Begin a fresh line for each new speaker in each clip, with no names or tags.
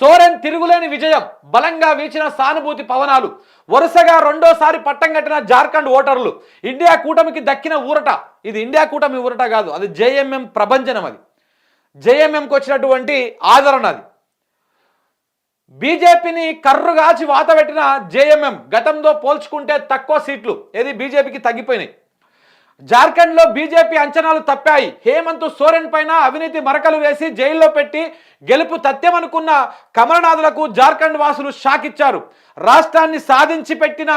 సోరెన్ తిరుగులేని విజయం బలంగా వీచిన సానుభూతి పవనాలు వరుసగా రెండోసారి పట్టం కట్టిన జార్ఖండ్ ఓటర్లు ఇండియా కూటమికి దక్కిన ఊరట. ఇది ఇండియా కూటమి ఊరట కాదు అది జేఎంఎం ప్రభంజనం అది. జేఎంఎంకి వచ్చినటువంటి ఆదరణ అది. బీజేపీని కర్రుగాచి వాతబెట్టిన జేఎంఎం గతంతో పోల్చుకుంటే తక్కువ సీట్లు ఏది బీజేపీకి తగ్గిపోయినాయి. జార్ఖండ్లో బీజేపీ అంచనాలు తప్పాయి. హేమంత్ సోరెన్ పైన అవినీతి మరకలు వేసి జైల్లో పెట్టి గెలుపు తథ్యమనుకున్న కమలనాథులకు జార్ఖండ్ వాసులు షాక్ ఇచ్చారు. రాష్ట్రాన్ని సాధించి పెట్టిన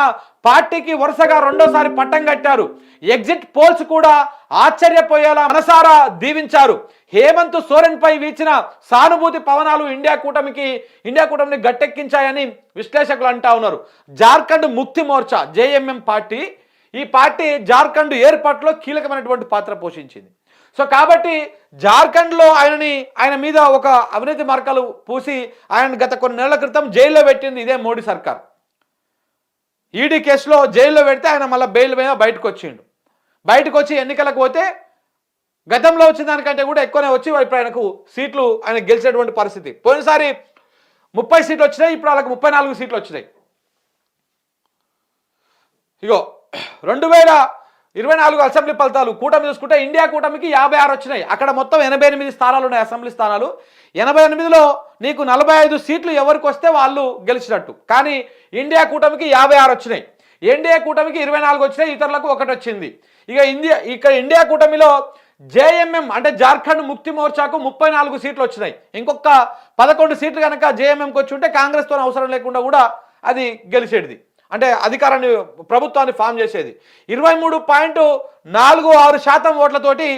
పార్టీకి వరుసగా రెండోసారి పట్టం కట్టారు. ఎగ్జిట్ పోల్స్ కూడా ఆశ్చర్యపోయేలా మనసారా దీవించారు. హేమంత్ సోరెన్ పై వీచిన సానుభూతి పవనాలు ఇండియా కూటమికి ఇండియా కూటమిని గట్టెక్కించాయని విశ్లేషకులు అంటా ఉన్నారు. జార్ఖండ్ ముక్తి మోర్చా జేఎంఎం పార్టీ ఈ పార్టీ జార్ఖండ్ ఏర్పాటులో కీలకమైనటువంటి పాత్ర పోషించింది. సో కాబట్టి జార్ఖండ్లో ఆయనని ఆయన మీద ఒక అవినీతి మార్కాలు పూసి ఆయన గత కొన్ని నెలల క్రితం జైల్లో పెట్టింది ఇదే మోడీ సర్కార్. ఈడీ కేసులో జైల్లో పెడితే ఆయన మళ్ళీ బెయిల్ మీద బయటకు వచ్చిండు బయటకు వచ్చి ఎన్నికలకు పోతే గతంలో వచ్చిన దానికంటే కూడా ఎక్కువనే వచ్చి ఇప్పుడు ఆయనకు సీట్లు ఆయన గెలిచినటువంటి పరిస్థితి. పోయినసారి ముప్పై సీట్లు వచ్చినాయి ఇప్పుడు వాళ్ళకి ముప్పై నాలుగు సీట్లు వచ్చినాయి. ఇగో రెండు వేల ఇరవై నాలుగు అసెంబ్లీ ఫలితాలు కూటమి చూసుకుంటే ఇండియా కూటమికి యాభై ఆరు వచ్చినాయి. అక్కడ మొత్తం ఎనభై ఎనిమిది స్థానాలు ఉన్నాయి అసెంబ్లీ స్థానాలు. ఎనభై ఎనిమిదిలో నీకు నలభై ఐదు సీట్లు ఎవరికి వస్తే వాళ్ళు గెలిచినట్టు. కానీ ఇండియా కూటమికి యాభై ఆరు వచ్చినాయి. ఎన్డీఏ కూటమికి ఇరవై నాలుగు వచ్చినాయి ఇతరులకు ఒకటి వచ్చింది. ఇక ఇండియా ఇక్కడ ఇండియా కూటమిలో జేఎంఎం అంటే జార్ఖండ్ ముక్తి మోర్చాకు ముప్పై నాలుగు సీట్లు వచ్చినాయి. ఇంకొక పదకొండు సీట్లు కనుక జేఎంఎంకి వచ్చి ఉంటే కాంగ్రెస్తో అవసరం లేకుండా కూడా అది గెలిచేది అంటే అధికారాన్ని ప్రభుత్వాన్ని ఫామ్ చేసేది. ఇరవై మూడు పాయింట్ నాలుగు ఆరు శాతం ఓట్లతోటి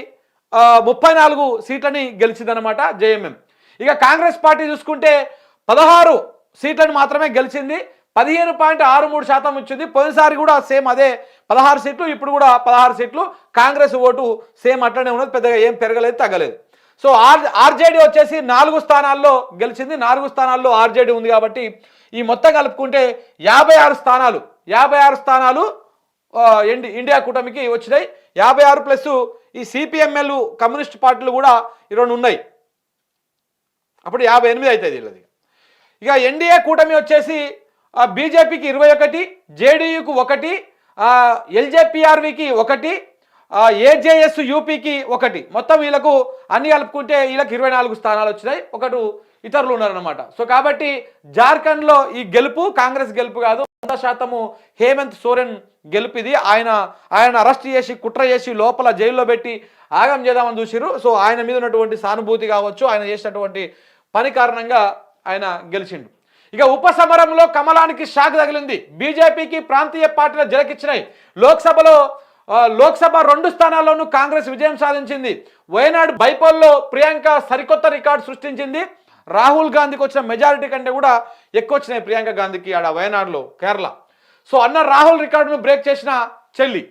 ముప్పై నాలుగు సీట్లని గెలిచిందనమాట జేఎంఎం. ఇక కాంగ్రెస్ పార్టీ చూసుకుంటే పదహారు సీట్లను మాత్రమే గెలిచింది. పదిహేను పాయింట్ ఆరు మూడు శాతం వచ్చింది. పోయినసారి కూడా సేమ్ అదే పదహారు సీట్లు ఇప్పుడు కూడా పదహారు సీట్లు. కాంగ్రెస్ ఓటు సేమ్ అట్లనే ఉన్నది. పెద్దగా ఏం పెరగలేదు తగ్గలేదు. సో ఆర్ ఆర్జేడీ వచ్చేసి నాలుగు స్థానాల్లో గెలిచింది నాలుగు స్థానాల్లో ఆర్జేడీ ఉంది కాబట్టి ఈ మొత్తం కలుపుకుంటే యాభై ఆరు స్థానాలు యాభై ఆరు స్థానాలు ఇండియా కూటమికి వచ్చినాయి. యాభై ఆరు ప్లస్ ఈ సిపిఎంఎల్ కమ్యూనిస్ట్ పార్టీలు కూడా ఈ రెండు ఉన్నాయి. అప్పుడు యాభై ఎనిమిది అవుతుంది వీళ్ళది. ఇక ఎన్డీఏ కూటమి వచ్చేసి బీజేపీకి ఇరవై ఒకటి జేడీయూకు ఒకటి ఎల్జేపీఆర్వికి ఒకటి ఏజేఎస్ యూపీకి ఒకటి. మొత్తం వీళ్ళకు అన్ని కలుపుకుంటే వీళ్ళకి ఇరవై నాలుగు స్థానాలు వచ్చినాయి. ఒకటి ఇతరులు ఉన్నారనమాట సో కాబట్టి జార్ఖండ్లో ఈ గెలుపు కాంగ్రెస్ గెలుపు కాదు వంద శాతము హేమంత్ సోరెన్ గెలుపు ఇది ఆయన ఆయన అరెస్ట్ చేసి కుట్ర చేసి లోపల జైల్లో పెట్టి ఆగం చేద్దామని చూసిరు సో ఆయన మీద ఉన్నటువంటి సానుభూతి కావచ్చు ఆయన చేసినటువంటి పని కారణంగా ఆయన గెలిచిండు. ఇక ఉపసమరంలో కమలానికి షాక్ తగిలింది. బీజేపీకి ప్రాంతీయ పార్టీల జలకిచ్చినాయి. లోక్సభలో లోక్సభ రెండు స్థానాల్లోనూ కాంగ్రెస్ విజయం సాధించింది. వయనాడు బైపోల్లో ప్రియాంక సరికొత్త రికార్డు సృష్టించింది. రాహుల్ గాంధీకి వచ్చిన మెజారిటీ కంటే కూడా ఎక్కువ వచ్చినాయి ప్రియాంక గాంధీకి ఆడ వయనాడులో కేరళ. సో అన్న రాహుల్ రికార్డును బ్రేక్ చేసిన చెల్లి.